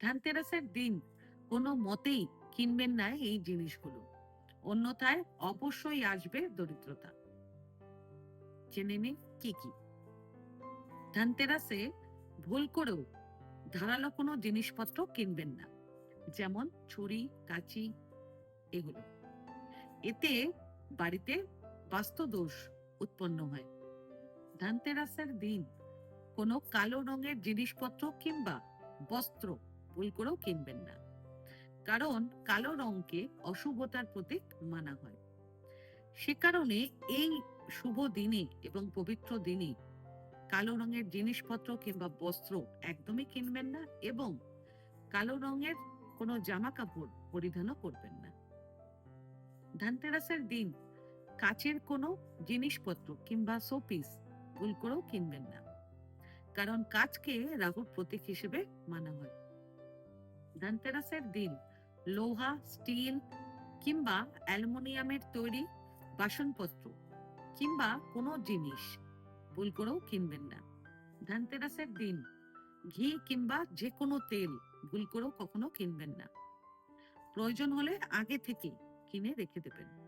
ধানতেরাসের দিন কোনো মতেই কিনবেন না এই জিনিসগুলো। অন্যথায় অবশ্যই আসবে দরিদ্রতা। জেনে নিন কি কি। ধানতেরাসে ভুল করেও ধারালো কোনো জিনিসপত্র কিনবেন না, যেমন ছুরি, কাঁচি, এগুলো। এতে বাড়িতে বাস্তুদোষ উৎপন্ন হয়। ধানতেরাসের দিন কোনো কালো রঙের জিনিসপত্র কিংবা বস্ত্র ভুল করেও কিনবেন না। কারণ কালো রংকে অশুভতার প্রতীক মানা হয়। সে কারণে এই শুভ দিনে এবং পবিত্র দিনে কালো রঙের জিনিসপত্র কিংবা বস্ত্র একদমই কিনবেন না এবং কালো রঙের কোনো জামা কাপড় পরিধানও করবেন না। ধানতেরাসের দিন কাচের কোনো জিনিসপত্র কিংবা শোপিস ভুল করেও কিনবেন না। কারণ কাচকে রাহুর প্রতীক হিসেবে মানা হয়। ধানতেরাসের দিন। লোহা, স্টিল কিংবা অ্যালুমিনিয়ামের তৈরি বাসনপত্র কিংবা কোনো জিনিস। ভুল করেও কিনবেন না। ধনতেরাসের দিন। ঘি কিংবা যে কোনো তেল। ভুল করেও কখনো কিনবেন না। প্রয়োজন হলে আগে থেকে কিনে রেখে দেবেন।